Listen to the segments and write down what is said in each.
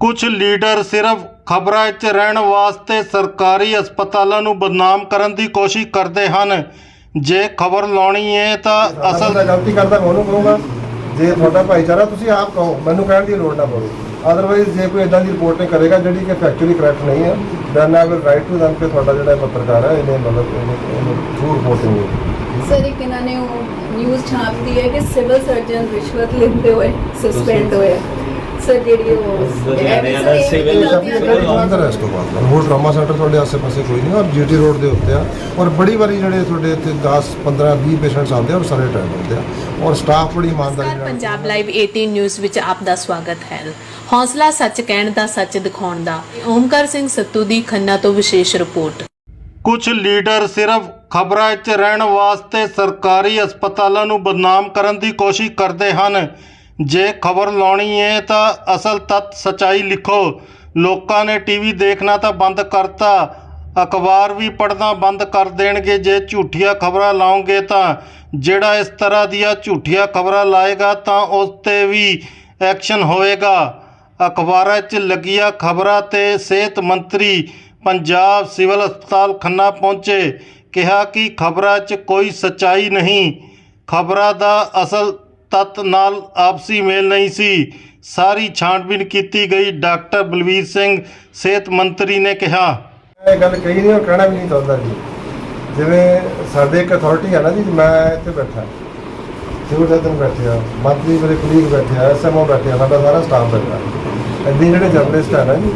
ਕੁਝ ਲੀਡਰ ਸਿਰਫ ਖਬਰਾਂ 'ਚ ਰਹਿਣ ਵਾਸਤੇ ਸਰਕਾਰੀ ਹਸਪਤਾਲਾਂ ਨੂੰ ਬਦਨਾਮ ਕਰਨ ਦੀ ਕੋਸ਼ਿਸ਼ ਕਰਦੇ ਹਨ। ਜੇ ਖਬਰ ਲਾਉਣੀ ਹੈ ਤਾਂ ਅਸਲ ਗਲਤੀ ਕਰਦਾ ਮੈਂ ਉਹਨੂੰ ਕਹੂੰਗਾ ਜੇ ਤੁਹਾਡਾ ਭਾਈਚਾਰਾ ਤੁਸੀਂ ਆਪ ਕਹੋ ਮੈਨੂੰ ਕਹਿਣ ਦੀ ਲੋੜ ਨਾ ਪਵੇ। ਅਦਰਵਾਈਜ਼ ਜੇ ਕੋਈ ਇਦਾਂ ਦੀ ਰਿਪੋਰਟ ਨਹੀਂ ਕਰੇਗਾ ਜਿਹੜੀ ਕਿ ਫੈਕਚੁਅਲੀ ਕਰੈਕਟ ਨਹੀਂ ਹੈ then I will write to them ਕਿ ਤੁਹਾਡਾ ਜਿਹੜਾ ਪੱਤਰਕਾਰ ਹੈ ਇਹਨੇ ਮਤਲਬ ਇਹਨੇ ਟਰੂ ਰਿਪੋਰਟਿੰਗ ਹੈ ਸਰ ਇੱਕ ਇਹਨਾਂ ਨੇ ਉਹ ਨਿਊਜ਼ ਛਾਪਦੀ ਹੈ ਕਿ ਸਿਵਲ ਸਰਜਨ ਰਿਸ਼ਵਤ ਲੈਂਦੇ ਹੋਏ ਸਸਪੈਂਡ ਹੋਏ। ਸਰ ਜਿਹੜੀ ਉਹ ਲੁਧਿਆਣੇ ਵਾਲਾ civil ਅੰਦਰ ਹੈ ਇਸ ਤੋਂ ਬਾਅਦ। ਹੋਰ ਡਰਾਮਾ ਸੈਂਟਰ ਤੁਹਾਡੇ ਆਸ-ਪਾਸੇ ਕੋਈ ਨਹੀਂ ਔਰ ਜੀਟੀ ਰੋਡ ਦੇ ਉੱਤੇ ਆ। ਔਰ ਬੜੀ ਵਾਰੀ ਜਿਹੜੇ ਤੁਹਾਡੇ ਇੱਥੇ 10 15 20 ਪੇਸ਼ੈਂਟਸ ਆਉਂਦੇ ਆ ਔਰ ਸਾਰੇ ਟਾਈਮ ਹੁੰਦੇ ਆ। ਔਰ ਸਟਾਫ ਬੜੀ ਇਮਾਨਦਾਰੀ ਨਮਸਕਾਰ ਨਾਲ ਪੰਜਾਬ ਲਾਈਵ 18 ਨਿਊਜ਼ ਵਿੱਚ ਆਪ ਦਾ ਸਵਾਗਤ ਹੈ। ਹੌਸਲਾ ਸੱਚ ਕਹਿਣ ਦਾ ਸੱਚ ਦਿਖਾਉਣ ਦਾ। ਓਮਕਾਰ ਸਿੰਘ ਸੱਤੂ ਦੀ ਖੰਨਾ ਤੋਂ ਵਿਸ਼ੇਸ਼ ਰਿਪੋਰਟ। ਕੁਝ ਲੀਡਰ ਸਿਰਫ ਖਬਰਾਂ 'ਚ ਰਹਿਣ ਵਾਸਤੇ ਸਰਕਾਰੀ ਹਸਪਤਾਲਾਂ ਨੂੰ ਬਦਨਾਮ ਕਰਨ ਦੀ ਕੋਸ਼ਿਸ਼ ਕਰਦੇ ਹਨ। ਜੇ ਖਬਰ ਲਾਉਣੀ ਹੈ ਤਾਂ ਅਸਲ ਤੱਤ ਸਚਾਈ ਲਿਖੋ। ਲੋਕਾਂ ਨੇ ਟੀਵੀ ਦੇਖਣਾ ਤਾਂ ਬੰਦ ਕਰਤਾ। ਅਖਬਾਰ ਵੀ ਪੜ੍ਹਨਾ ਬੰਦ ਕਰ ਦੇਣਗੇ। ਜੇ ਝੂਠੀਆਂ ਖਬਰਾਂ ਲਾਉਂਗੇ ਤਾਂ ਜਿਹੜਾ ਇਸ ਤਰ੍ਹਾਂ ਦੀਆਂ ਝੂਠੀਆਂ ਖਬਰਾਂ ਲਾਏਗਾ ਤਾਂ ਉਸ ਤੇ ਵੀ ਐਕਸ਼ਨ ਹੋਏਗਾ। ਅਖਬਾਰਾਂ 'ਚ ਲੱਗੀਆਂ ਖਬਰਾਂ ਤੇ ਸਿਹਤ ਮੰਤਰੀ ਪੰਜਾਬ ਸਿਵਲ ਹਸਪਤਾਲ ਖੰਨਾ ਪਹੁੰਚੇ, ਕਿਹਾ ਕਿ ਖਬਰਾਂ 'ਚ ਕੋਈ ਸਚਾਈ ਨਹੀਂ। ਖਬਰਾਂ ਦਾ ਅਸਲ ਤੱਤ ਨਾਲ ਆਪਸੀ ਮੇਲ ਨਹੀਂ ਸੀ। ਸਾਰੀ ਛਾਂਟਬੀਨ ਕੀਤੀ ਗਈ। ਡਾਕਟਰ ਬਲਵੀਰ ਸਿੰਘ, ਸਿਹਤ ਮੰਤਰੀ ਨੇ ਕਿਹਾ। ਇਹ ਗੱਲ ਕਹੀ ਨਹੀਂ ਔਰ ਕਹਿਣਾ ਵੀ ਨਹੀਂ ਚਾਹੁੰਦਾ ਜੀ। ਜਿਵੇਂ ਸਾਡੇ ਇੱਕ ਅਥਾਰਟੀ ਹੈ ਨਾ ਜੀ, ਮੈਂ ਇੱਥੇ ਬੈਠਾ। ਸਿਵਲ ਸਰਜਨ ਬੈਠੇ ਆ ਮੰਤਰੀ ਮੇਰੇ ਕੁਲੀਗ ਬੈਠੇ ਆ ਐਸਐਮਓ ਬੈਠੇ ਆ, ਸਾਡਾ ਸਾਰਾ ਸਟਾਫ ਬੈਠਾ। ਇੱਦਾਂ ਜਿਹੜੇ ਜਰਨਲਿਸਟ ਹੈ ਨਾ ਜੀ,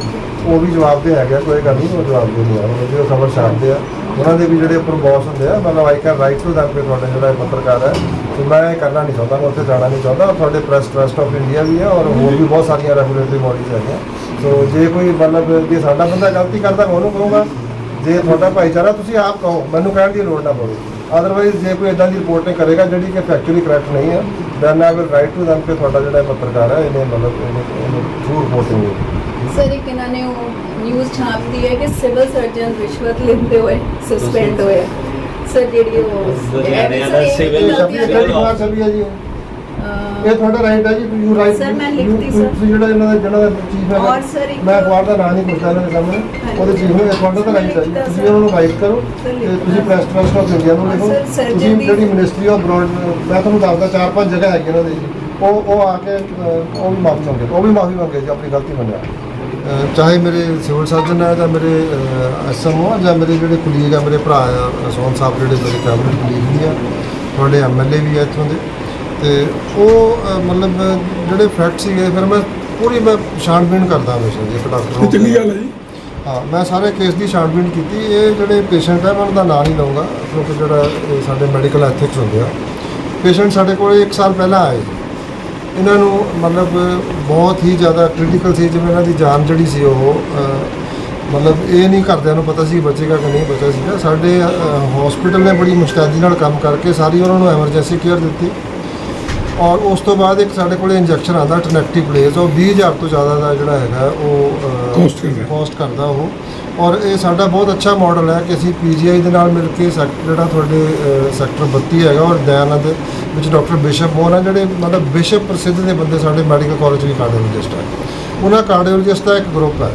ਉਹ ਵੀ ਜਵਾਬ ਦੇ ਹੈਗੇ ਕੋਈ ਗੱਲ ਨਹੀਂ, ਉਹ ਜਵਾਬ ਦੇ ਨਹੀਂ ਆ। ਉਹ ਜਿਹੜੇ ਖਬਰ ਛਾਪਦੇ ਆ ਉਹਨਾਂ ਦੇ ਵੀ ਜਿਹੜੇ ਉੱਪਰ ਬੌਸ ਹੁੰਦੇ ਆ ਮਤਲਬ I can write to them ਕਿ ਤੁਹਾਡਾ ਜਿਹੜਾ ਇਹ ਪੱਤਰਕਾਰ ਹੈ, ਤੇ ਮੈਂ ਇਹ ਕਰਨਾ ਨਹੀਂ ਚਾਹੁੰਦਾ, ਮੈਂ ਉੱਥੇ ਜਾਣਾ ਨਹੀਂ ਚਾਹੁੰਦਾ ਔਰ ਤੁਹਾਡੇ ਪ੍ਰੈਸ ਟਰਸਟ ਆਫ ਇੰਡੀਆ ਵੀ ਹੈ ਔਰ ਹੋਰ ਵੀ ਬਹੁਤ ਸਾਰੀਆਂ ਰੈਗੂਲੇਟਰੀ ਬੋਡੀਜ਼ ਹੈਗੀਆਂ। ਸੋ ਜੇ ਕੋਈ ਮਤਲਬ ਜੇ ਸਾਡਾ ਬੰਦਾ ਗਲਤੀ ਕਰਦਾ ਉਹਨੂੰ ਕਹੂੰਗਾ, ਜੇ ਤੁਹਾਡਾ ਭਾਈਚਾਰਾ, ਤੁਸੀਂ ਆਪ ਕਹੋ, ਮੈਨੂੰ ਕਹਿਣ ਦੀ ਲੋੜ ਨਾ ਪਵੇ। ਅਦਰਵਾਈਜ਼ ਜੇ ਕੋਈ ਇਦਾਂ ਦੀ ਰਿਪੋਰਟ ਨਹੀਂ ਕਰੇਗਾ, ਜਿਹੜੀ ਕਿ ਫੈਕਚੁਅਲੀ ਕਰੈਕਟ ਨਹੀਂ ਹੈ then I will write to them ਕਿ ਤੁਹਾਡਾ ਜਿਹੜਾ ਇਹ ਪੱਤਰਕਾਰ ਹੈ ਇਹਨੇ ਮਤਲਬ ਇਹਨੇ ਟਰੂ ਰਿਪੋਰਟਿੰਗ ਹੈ ਸਰ ਇੱਕ ਇਹਨਾਂ ਨੇ ਉਹ ਨਿਊਜ਼ ਛਾਪਦੀ ਹੈ ਕਿ ਸਿਵਲ ਸਰਜਨ ਰਿਸ਼ਵਤ ਲੈਂਦੇ ਹੋਏ ਸਸਪੈਂਡ ਹੋਏ ਸਰ ਜਿਹੜੀ ਉਹ ਲੁਧਿਆਣੇ ਵਾਲਾ ਇਹ ਵੀ civil ਇਹ ਸਭ ਗਲਤੀਆਂ ਇਹ ਕੁਮਾਰ ਸਭੀ ਹੈ ਜੀ ਇਹ। ਇਹ ਤੁਹਾਡਾ ਰਾਈਟ ਹੈ ਜੀ ਯੂ ਰਾਈਟ Sir, ਮੈਂ ਲਿਖਤੀ, sir। ਤੁਸੀਂ ਜਿਹੜਾ ਇਹਨਾਂ ਦਾ ਜਿਹੜਾ ਚੀਫ ਹੈ ਔਰ ਮੈਂ ਅਖਬਾਰ ਦਾ ਨਾਂ ਨਹੀਂ ਪੁੱਛਦਾ ਇਹਨਾਂ ਦੇ ਸਾਹਮਣੇ। ਉਹਦੇ ਚੀਫ ਨੇ ਤੁਹਾਡਾ ਤਾਂ ਰਾਈਟ ਹੈ ਤੁਸੀਂ। ਉਹਨਾਂ ਨੂੰ ਰਾਈਟ ਕਰੋ ਤੇ। ਤੁਸੀਂ ਪ੍ਰੈਸ ਟਰਸਟ ਆਫ ਇੰਡੀਆ ਨੂੰ ਲਿਖੋ ਤੁਸੀਂ ਜਿਹੜੀ ਮਿਨਿਸਟਰੀ ਆਫ ਬ੍ਰੌਡ ਮੈਂ ਤੁਹਾਨੂੰ ਦੱਸਦਾ ਚਾਰ ਪੰਜ ਜਗ੍ਹਾ ਹੈਗੀਆਂ ਇਹਨਾਂ ਦੀ ਉਹ ਉਹ ਆ ਕੇ ਉਹ ਵੀ ਮਾਫੀ ਮੰਗੇ ਉਹ ਵੀ ਮਾਫੀ ਮੰਗੇ ਜੀ ਆਪਣੀ ਗਲਤੀ ਮੰਨਿਆ ਚਾਹੇ ਮੇਰੇ ਸਿਵਲ ਸਰਜਨ ਹੈ ਜਾਂ ਮੇਰੇ ਐਸਐਮਓ ਜਾਂ ਮੇਰੇ ਜਿਹੜੇ ਕੁਲੀਗ ਆ ਮੇਰੇ ਭਰਾ ਆ ਸੋਨ ਸਾਹਿਬ ਜਿਹੜੇ ਮੇਰੇ ਕੈਬਨਿਟ ਕੁਲੀਗ ਵੀ ਆ ਤੁਹਾਡੇ ਐਮਐਲਏ ਵੀ ਆ ਇੱਥੋਂ ਦੇ ਤੇ ਉਹ ਮਤਲਬ ਜਿਹੜੇ ਫੈਕਟ ਸੀਗੇ ਫਿਰ ਮੈਂ ਪੂਰੀ ਮੈਂ ਛਾਣਬੀਣ ਕਰਦਾ ਹਮੇਸ਼ਾ ਜੀ ਇੱਕ ਡਾਕਟਰ ਇਹ ਚੰਗੀ ਗੱਲ ਹੈ ਜੀ। ਹਾਂ ਮੈਂ ਸਾਰੇ ਕੇਸ ਦੀ ਛਾਣਬੀਣ ਕੀਤੀ। ਇਹ ਜਿਹੜੇ ਪੇਸ਼ੈਂਟ ਹੈ ਮੈਂ ਉਹਨਾਂ ਦਾ ਨਾਂ ਨਹੀਂ ਲਵਾਂਗਾ ਕਿਉਂਕਿ ਜਿਹੜਾ ਇਹ ਸਾਡੇ ਮੈਡੀਕਲ ਐਥਿਕਸ ਹੁੰਦੇ ਆ। ਪੇਸ਼ੈਂਟ ਸਾਡੇ ਕੋਲ 1 ਸਾਲ ਪਹਿਲਾਂ ਆਏ। ਇਹਨਾਂ ਨੂੰ ਮਤਲਬ ਬਹੁਤ ਹੀ ਜ਼ਿਆਦਾ ਕ੍ਰਿਟੀਕਲ ਸੀ ਜਿਵੇਂ ਇਹਨਾਂ ਦੀ ਜਾਨ ਜਿਹੜੀ ਸੀ ਉਹ ਮਤਲਬ ਇਹ ਨਹੀਂ ਘਰਦਿਆਂ ਨੂੰ ਪਤਾ ਸੀ ਬਚੇਗਾ ਕਿ ਨਹੀਂ ਬਚਿਆ ਸੀਗਾ। ਸਾਡੇ ਹਸਪੀਟਲ ਨੇ ਬੜੀ ਮੁਸਤੈਦੀ ਨਾਲ ਕੰਮ ਕਰਕੇ ਸਾਰੀ ਉਹਨਾਂ ਨੂੰ ਐਮਰਜੈਂਸੀ ਕੇਅਰ ਦਿੱਤੀ। ਔਰ ਉਸ ਤੋਂ ਬਾਅਦ ਇੱਕ ਸਾਡੇ ਕੋਲੇ ਇੰਜੈਕਸ਼ਨ ਆਉਂਦਾ ਟਨੈਕਟਿਵ ਪਲੇਸ ਉਹ 20000 ਤੋਂ ਜ਼ਿਆਦਾ ਦਾ ਜਿਹੜਾ ਹੈਗਾ ਉਹ ਕਰਦਾ। ਕੋਸਟ ਕਰਦਾ ਉਹ। ਔਰ ਇਹ ਸਾਡਾ ਬਹੁਤ ਅੱਛਾ ਮਾਡਲ ਹੈ ਕਿ ਅਸੀਂ ਪੀਜੀਆਈ ਦੇ ਨਾਲ ਮਿਲ ਕੇ ਸੈਕਟਰ ਜਿਹੜਾ ਤੁਹਾਡੇ ਸੈਕਟਰ 32 ਹੈਗਾ ਔਰ ਦਇਆਨੰਦ ਵਿੱਚ ਡਾਕਟਰ ਬਿਸ਼ਪ ਮੋਹਨ ਆ ਜਿਹੜੇ ਮਤਲਬ ਬਿਸ਼ਪ ਪ੍ਰਸਿੱਧ ਦੇ ਬੰਦੇ ਸਾਡੇ ਮੈਡੀਕਲ ਕਾਲਜ ਵੀ ਕਾਰਡੀਓਲੋਜਿਸਟ ਹੈ। ਉਹਨਾਂ ਕਾਰਡੀਓਲੋਜਿਸਟ ਦਾ ਇੱਕ ਗਰੁੱਪ ਹੈ।